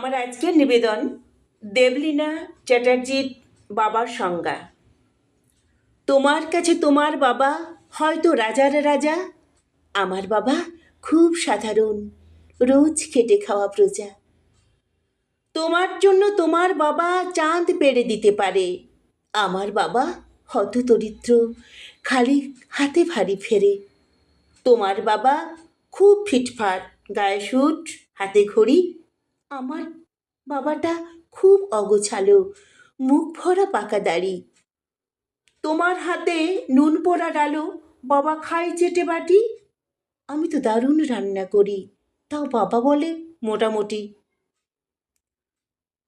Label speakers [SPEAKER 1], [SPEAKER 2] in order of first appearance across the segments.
[SPEAKER 1] আমার আজকের নিবেদন দেবলীনা চ্যাটার্জির বাবার সংজ্ঞা। তোমার কাছে তোমার বাবা হয়তো রাজার রাজা, আমার বাবা খুব সাধারণ, রোজ খেটে খাওয়া প্রজা। তোমার জন্য তোমার বাবা চাঁদ পেড়ে দিতে পারে, আমার বাবা হতদরিদ্র খালি হাতে ভারী ফেরে। তোমার বাবা খুব ফিটফাট, গায়ে সুট, হাতে ঘড়ি আমার বাবাটা খুব অগোছালো, মুখ ভরা পাকা দাড়ি। তোমার হাতে নুন পোড়া ডালো বাবা খায় চেটে বাটি? আমি তো দারুণ রান্না করি, তাও বাবা বলে মোটামুটি।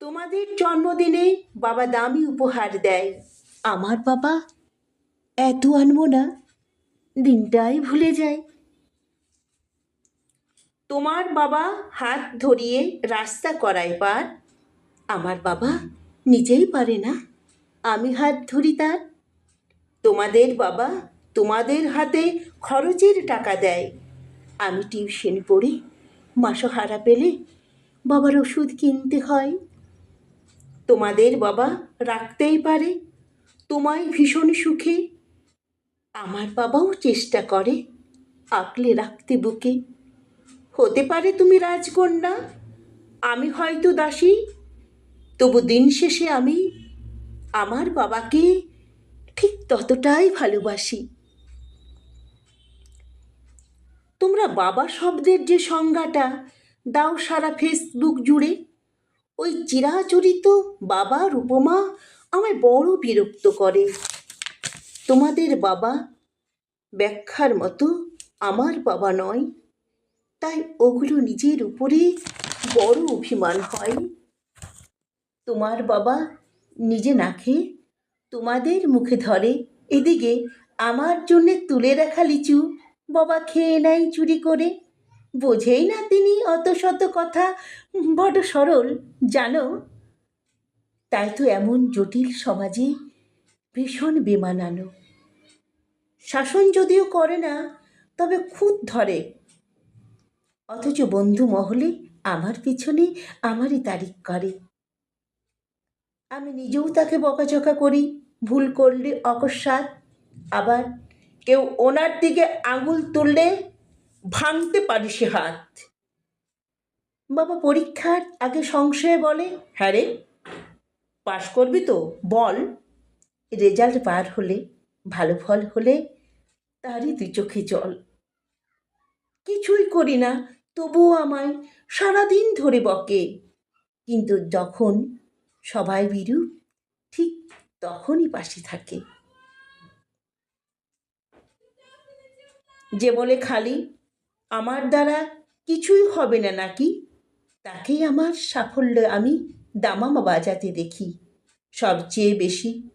[SPEAKER 1] তোমাদের জন্মদিনে বাবা দামি উপহার দেয়। আমার বাবা এত আনব না দিনটাই ভুলে যায়। তোমার বাবা হাত ধরিয়ে রাস্তা করায় পার। আমার বাবা নিজেই পারে না। আমি হাত ধরি তার। তোমাদের বাবা তোমাদের হাতে খরচের টাকা দেয়। আমি টিউশন পড়ে মাসহারা পেলে বাবার ওষুধ কিনতে হয়। তোমাদের বাবা রাখতেই পারে, তোমায় ভীষণ সুখে। আমার বাবাও চেষ্টা করে, আঁকলে রাখতে বুকে। হতে পারে তুমি রাজকন্যা। আমি হয়তো দাসী, তবু দিন শেষে আমি আমার বাবাকে ঠিক ততটাই ভালোবাসি। তোমরা বাবা শব্দের যে সংজ্ঞাটা দাও সারা ফেসবুক জুড়ে, ওই চিরাচরিত বাবার উপমা আমায় বড় বিরক্ত করে। তোমাদের বাবা ব্যাখ্যার মতো আমার বাবা নয়। তাই ওগুলো নিজের উপরে বড় অভিমান হয়। তোমার বাবা নিজে না খেয়ে তোমাদের মুখে ধরে, এদিকে আমার জন্যে তুলে রাখা লিচু বাবা খেয়ে নাই চুরি করে। বোঝেই না তিনি অত শত কথা, বড় সরল, জানো? তাই তো এমন জটিল সমাজে ভীষণ বেমানানো। শাসন যদিও করে না, তবে খুদ ধরে। অথচ বন্ধু মহলে আমার পিছনে আমারই তারিখ করে। আমি নিজেও তাকে বকাঝকা করি, ভুল করলে অকস্মাৎ আবার কেউ ওনার দিকে আঙুল তুললে ভাঙতে পারি সে হাত। বাবা পরীক্ষার আগে সংশয়ে বলে হ্যাঁ রে, পাশ করবি তো, বল। রেজাল্ট বার হলে, ভালো ফল হলে তারই দুই চোখে জল। কিছুই করি না, তবুও আমায় সারাদিন ধরে বকে। কিন্তু যখন সবাই বিরূপ, ঠিক তখনই পাশে থাকে। যে বলে খালি, আমার দ্বারা কিছুই হবে না নাকি? তাকেই আমার সাফল্য আমি দামামা বাজাতে দেখি। সবচেয়ে বেশি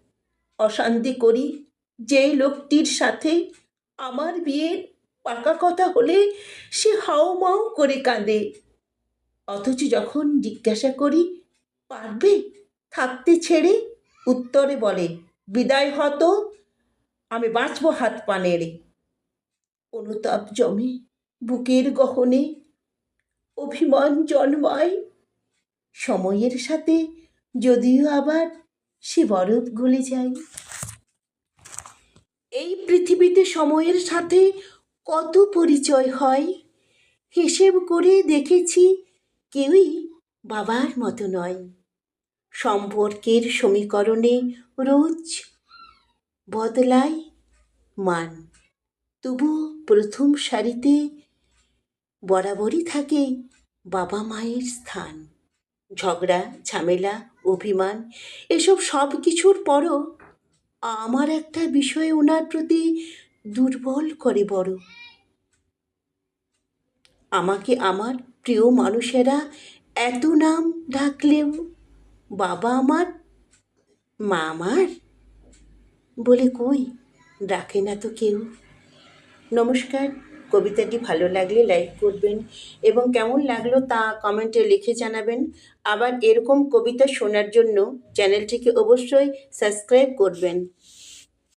[SPEAKER 1] অশান্তি করি যেই লোকটির সাথে আমার বিয়ের পাকা কথা হলে সে হাও মাও করে কাঁদে। অথচ যখন জিজ্ঞাসা করি, পারবে থাকতে ছেড়ে? উত্তরে বলে, বিদায় হতো আমি বাঁচবো হাত পা নেড়ে অনুতাপ জমে বুকের গহনে, অভিমান জন্মায়। সময়ের সাথে যদিও আবার সে বরফ গলে যায়। এই পৃথিবীতে সময়ের সাথে কত পরিচয় হয়? হিসেব করে দেখেছি কেউই বাবার মতো নয়। সম্পর্কের সমীকরণে রোজ বদলায় মান। তবু প্রথম সারিতে বরাবরই থাকে বাবা মায়ের স্থান। ঝগড়া, ঝামেলা, অভিমান, এসব সব কিছুর পরও আমার একটা বিষয় ওনার প্রতি দুর্বল করে বড়। আমাকে আমার প্রিয় মানুষেরা এত নাম ডাকলেও বাবা আমার, মা আমার? বলে কই? ডাকে না তো কেউ। নমস্কার, কবিতাটি ভালো লাগলে লাইক করবেন এবং কেমন লাগল তা কমেন্টে লিখে জানাবেন। আবার এরকম কবিতা শোনার জন্য চ্যানেলটিকে অবশ্যই সাবস্ক্রাইব করবেন।